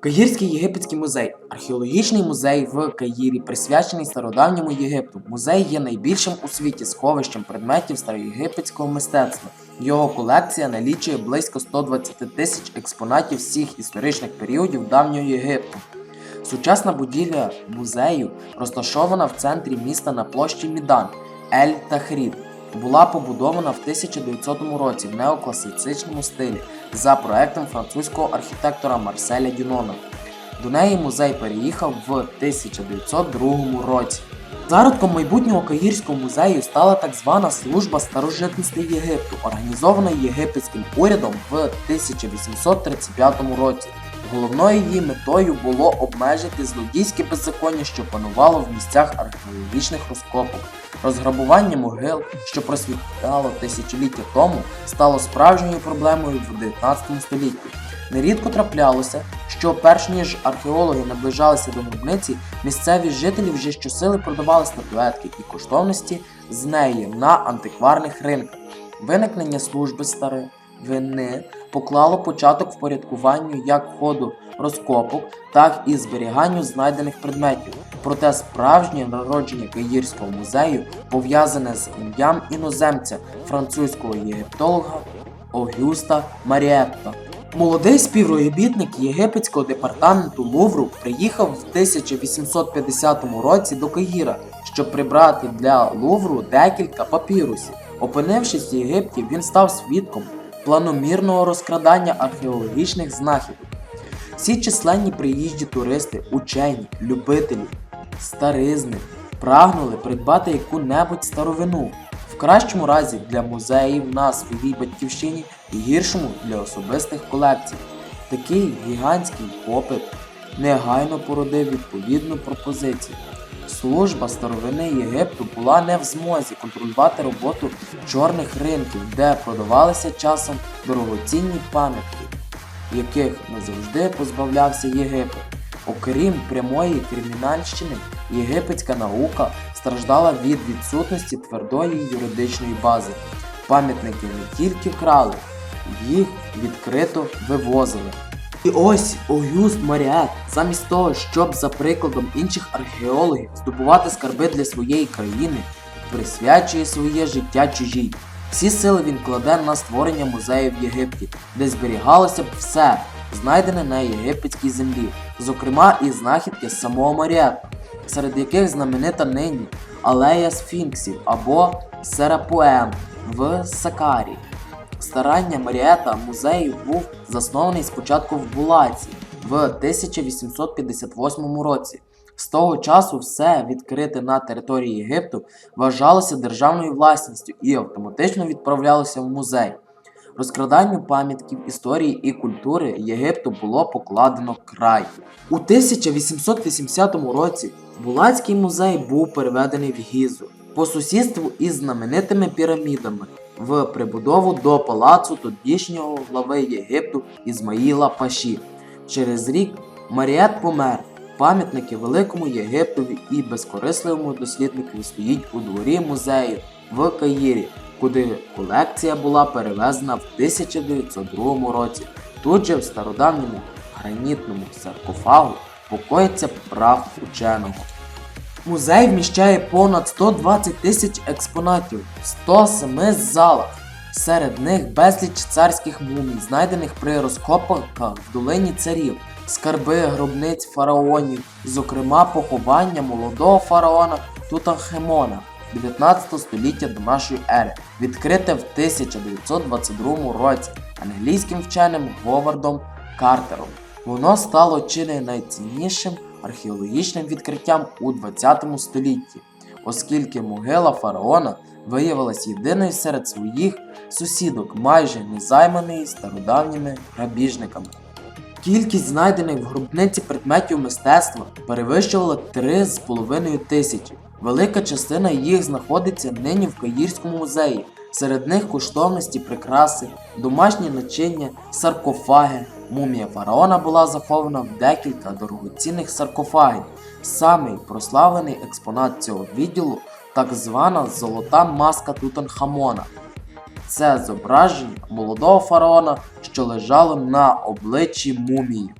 Каїрський єгипетський музей археологічний музей в Каїрі, присвячений стародавньому Єгипту. Музей є найбільшим у світі сховищем предметів староєгипетського мистецтва. Його колекція налічує близько 120 тисяч експонатів всіх історичних періодів давнього Єгипту. Сучасна будівля музею розташована в центрі міста на площі Мідан Ель Тахрід. Була побудована в 1900 році в неокласицичному стилі за проектом французького архітектора Марселя Дюнона. До неї музей переїхав в 1902 році. Зародком майбутнього Каїрського музею стала так звана служба старожитностей Єгипту, організована єгипетським урядом в 1835 році. Головною її метою було обмежити злодійське беззаконня, що панувало в місцях археологічних розкопок. Розграбування могил, що просвітало тисячоліття тому, стало справжньою проблемою в 19 столітті. Нерідко траплялося, що перш ніж археологи наближалися до гробниці, місцеві жителі вже щосили продавали статуетки і коштовності з неї на антикварних ринках. Виникнення служби старовини поклало початок впорядкуванню як ходу розкопок, так і зберіганню знайдених предметів. Проте справжнє народження Каїрського музею пов'язане з ім'ям іноземця французького єгиптолога Огюста Маріетта. Молодий співробітник єгипетського департаменту Лувру приїхав в 1850 році до Каїра, щоб прибрати для Лувру декілька папірусів. Опинившись в Єгипті, він став свідком планомірного розкрадання археологічних знахідок. Всі численні приїжджі туристи, учені, любителі, старизни прагнули придбати яку-небудь старовину, в кращому разі для музеїв на своїй батьківщині і гіршому для особистих колекцій. Такий гігантський попит негайно породив відповідну пропозицію. Служба старовини Єгипту була не в змозі контролювати роботу чорних ринків, де продавалися часом дорогоцінні пам'ятки, яких не завжди позбавлявся Єгипет. Окрім прямої кримінальщини, єгипетська наука страждала від відсутності твердої юридичної бази. Пам'ятники не тільки крали, їх відкрито вивозили. І ось Огюст Маріет, замість того, щоб за прикладом інших археологів здобувати скарби для своєї країни, присвячує своє життя чужій. Всі сили він кладе на створення музею в Єгипті, де зберігалося б все, знайдене на єгипетській землі, зокрема і знахідки самого Маріета, серед яких знаменита нині Алея Сфінксів або Серапуен в Сакарі. Старання Маріета музею був заснований спочатку в Булаці в 1858 році. З того часу все відкрите на території Єгипту вважалося державною власністю і автоматично відправлялося в музей. Розкраданню пам'ятків історії і культури Єгипту було покладено край. У 1880 році Булацький музей був переведений в Гізу по сусідству із знаменитими пірамідами в прибудову до палацу тодішнього глави Єгипту Ізмаїла Паші. Через рік Маріет помер. Пам'ятники Великому Єгиптові і безкорисливому дослідникові стоїть у дворі музею в Каїрі, куди колекція була перевезена в 1902 році. Тут же в стародавньому гранітному саркофагу покоїться прах ученого. Музей вміщає понад 120 тисяч експонатів в 107 залах. Серед них безліч царських мумій, знайдених при розкопках в долині царів, скарби гробниць фараонів, зокрема поховання молодого фараона Тутанхемона 19 століття до нашої ери, відкрите в 1922 році англійським вченим Говардом Картером. Воно стало чи не найціннішим археологічним відкриттям у 20 столітті, оскільки могила фараона виявилась єдиною серед своїх сусідок, майже незайманої стародавніми грабіжниками. Кількість знайдених в гробниці предметів мистецтва перевищувала 3,5 тисячі. Велика частина їх знаходиться нині в Каїрському музеї. Серед них коштовності прикраси, домашні начиння, саркофаги. Мумія фараона була захована в декілька дорогоцінних саркофагів. Самий прославлений експонат цього відділу так звана золота маска Тутанхамона. Це зображення молодого фараона, що лежало на обличчі мумії.